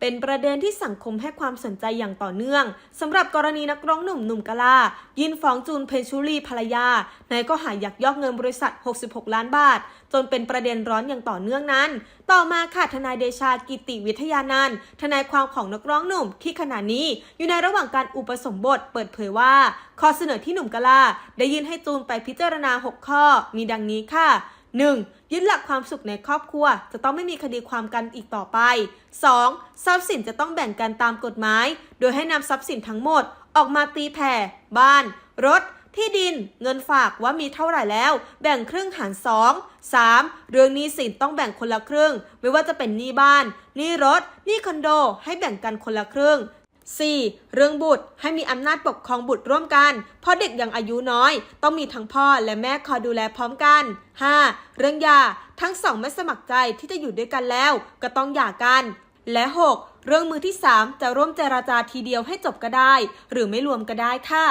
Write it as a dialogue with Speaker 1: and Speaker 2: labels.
Speaker 1: เป็นประเด็นที่สังคมให้ความสนใจอย่างต่อเนื่องสำหรับกรณีนักร้องหนุ่มหนุ่มกะลา ยินฟ้องจูนเพญชุรีภรรยา ในข้อหายักยอกเงินบริษัท 66 ล้านบาท จนเป็นประเด็นร้อนอย่างต่อเนื่องนั้น ต่อมาค่ะทนายเดชากิติวิทยานันท์ทนายความของนักร้องหนุ่มที่ขณะนี้ อยู่ในระหว่างการอุปสมบทเปิดเผยว่า ข้อเสนอที่หนุ่มกะลา ได้ยื่นให้จูนไปพิจารณา 6 ข้อ มีดังนี้ค่ะ 1. ยึดหลักความสุขในครอบครัว จะต้องไม่มีคดีความกันอีกต่อไป 2. ทรัพย์สินจะต้องแบ่งกันตามกฎหมาย โดยให้นำทรัพย์สินทั้งหมด ออกมาตีแผ่ บ้าน รถ ที่ดิน เงินฝากว่ามีเท่าไหร่แล้ว แบ่งครึ่งหาร 2 3. เรื่องหนี้สินต้องแบ่งคนละครึ่ง ไม่ว่าจะเป็นหนี้บ้าน หนี้รถ หนี้คอนโด ให้แบ่งกันคนละครึ่ง 4. เรื่องบุตรให้มีอำนาจปกครองบุตรร่วมกัน เพราะเด็กยังอายุน้อย ต้องมีทั้งพ่อและแม่คอยดูแลพร้อมกัน 5. เรื่องหย่าทั้งสองไม่สมัครใจที่จะอยู่ด้วยกันแล้ว ก็ต้องหย่ากัน และ 6. เรื่องมือที่ 3 จะร่วมเจราจาทีเดียวให้จบก็ได้ หรือไม่รวมก็ได้ค่ะ